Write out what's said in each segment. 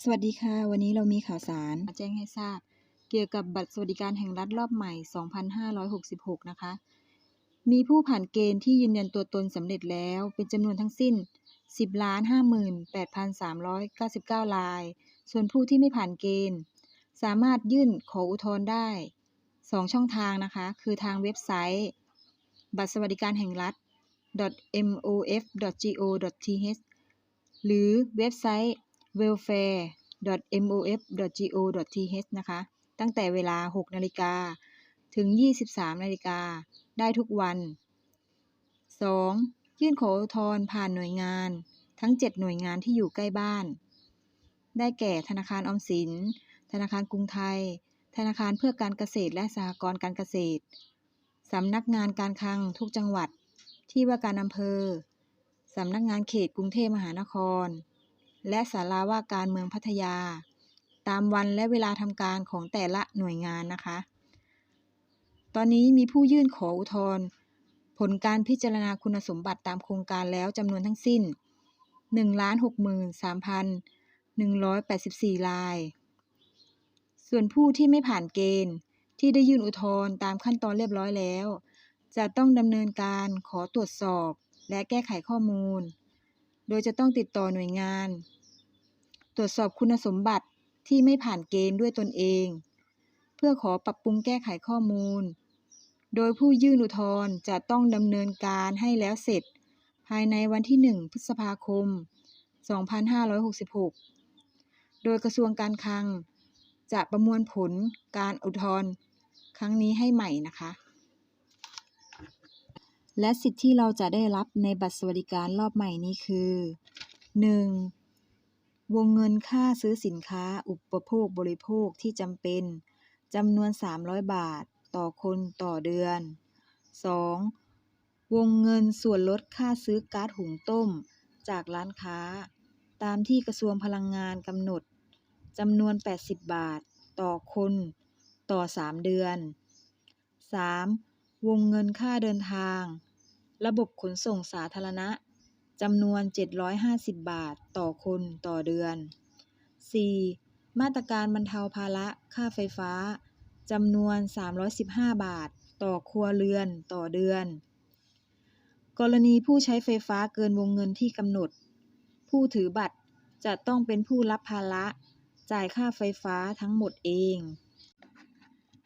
สวัสดีค่ะ วันนี้เรามีข่าวสารมาแจ้งให้ทราบ เกี่ยวกับบัตรสวัสดิการแห่งรัฐรอบใหม่ 2566 นะคะ มีผู้ผ่านเกณฑ์ที่ยืนยันตัวตนสำเร็จแล้ว เป็นจำนวนทั้งสิ้น 10 58,399 ราย ส่วนผู้ที่ไม่ผ่านเกณฑ์ สามารถยื่นขออุทธรณ์ได้ 2 ช่องทางนะคะ คือทางเว็บไซต์ บัตรสวัสดิการแห่งรัฐ mof.go.th หรือเว็บไซต์ welfare.mof.go.th นะคะ ตั้งแต่เวลา 6 นาฬิกา ถึง 23 นาฬิกา ได้ทุกวัน 2. ยื่นขออุทธรณ์ผ่านหน่วยงาน ทั้ง 7 หน่วยงานที่อยู่ใกล้บ้าน ได้แก่ธนาคารออมสิน ธนาคารกรุงไทย ธนาคารเพื่อการเกษตรและสหกรณ์การเกษตร สำนักงานการคลังทุกจังหวัด ที่ว่าการอำเภอ สำนักงานเขตกรุงเทพมหานคร และศาลาว่าการเมืองพัทยา ตามวันและเวลาทำการของแต่ละหน่วยงานนะคะ ตอนนี้มีผู้ยื่นขออุทธรณ์ผลการพิจารณาคุณสมบัติตามโครงการแล้วจำนวนทั้งสิ้น 163,184 ราย ส่วนผู้ที่ไม่ผ่านเกณฑ์ที่ได้ยื่นอุทธรณ์ตามขั้นตอนเรียบร้อยแล้ว จะต้องดำเนินการขอตรวจสอบและแก้ไขข้อมูล โดยจะต้องติดต่อหน่วยงาน ตรวจสอบคุณสมบัติที่ไม่ผ่านเกณฑ์ด้วยตนเอง เพื่อขอปรับปรุงแก้ไขข้อมูล โดยผู้ยื่นอุทธรณ์จะต้องดำเนินการให้แล้วเสร็จ ภายในวันที่ 1 พฤษภาคม 2566 โดยกระทรวงการคลัง จะประมวลผลการอุทธรณ์ครั้งนี้ให้ใหม่นะคะ และสิทธิ์ที่เราจะได้รับในบัตรสวัสดิการรอบใหม่นี้คือ 1. วงเงินค่าซื้อสินค้าอุปโภคบริโภคที่จำเป็น จำนวน 300 บาท ต่อคนต่อเดือน 2. วงเงินส่วนลดค่าซื้อก๊าซหุงต้ม จากร้านค้า ตามที่กระทรวงพลังงานกำหนด จำนวน 80 บาท ต่อคน ต่อ 3 เดือน 3. วงเงินค่าเดินทาง ระบบขนส่งสาธารณะ จำนวน 750 บาท ต่อคนต่อเดือน 4. มาตรการบรรเทาภาระค่าไฟฟ้า จำนวน 315 บาท ต่อครัวเรือนต่อเดือน กรณีผู้ใช้ไฟฟ้าเกินวงเงินที่กำหนด ผู้ถือบัตรจะต้องเป็นผู้รับภาระจ่ายค่าไฟฟ้าทั้งหมดเอง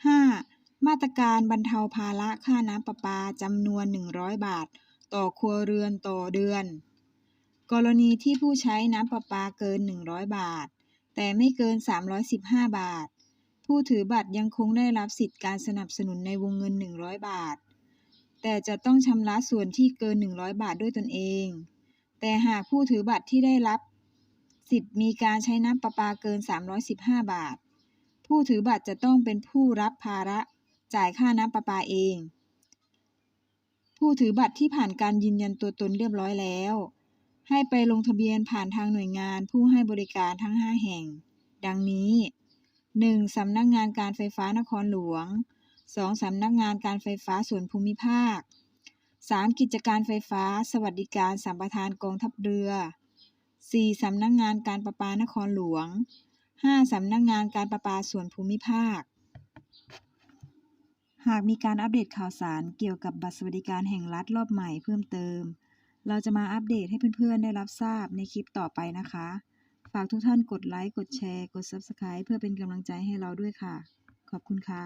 5. มาตรการบรรเทาภาระค่าน้ำประปาจำนวน 100 บาท ต่อครัวเรือนต่อเดือน กรณีที่ผู้ใช้น้ำประปาเกิน 100 บาท แต่ไม่เกิน 315 บาท ผู้ถือบัตรยังคงได้รับสิทธิ์การสนับสนุนในวงเงิน 100 บาท แต่จะต้องชำระส่วนที่เกิน 100 บาทด้วยตนเอง แต่หากผู้ถือบัตรที่ได้รับสิทธิ์มีการใช้น้ำประปาเกิน 315 บาท ผู้ถือบัตรจะต้องเป็นผู้รับภาระจ่ายค่าน้ำประปาเอง ผู้ถือบัตรที่ผ่านการยืนยันตัวตนเรียบร้อยแล้ว ให้ไปลงทะเบียนผ่านทางหน่วยงานผู้ให้บริการทั้ง 5 แห่ง ดังนี้ 1. สำนักงานการไฟฟ้านครหลวง 2. สำนักงานการไฟฟ้าส่วนภูมิภาค 3. กิจการไฟฟ้า สวัสดิการสัมปทานกองทัพเรือ 4. สำนักงานการประปานครหลวง 5. สำนักงานการประปาส่วนภูมิภาค หากมีการอัปเดตข่าวสารเกี่ยวกับบัตรสวัสดิการแห่งรัฐรอบใหม่เพิ่มเติม เราจะมาอัปเดตให้เพื่อนๆ ได้รับทราบในคลิปต่อไปนะคะ ฝากทุกท่านกดไลค์ กดแชร์ กด Subscribe เพื่อเป็นกำลังใจให้เราด้วยค่ะ ขอบคุณค่ะ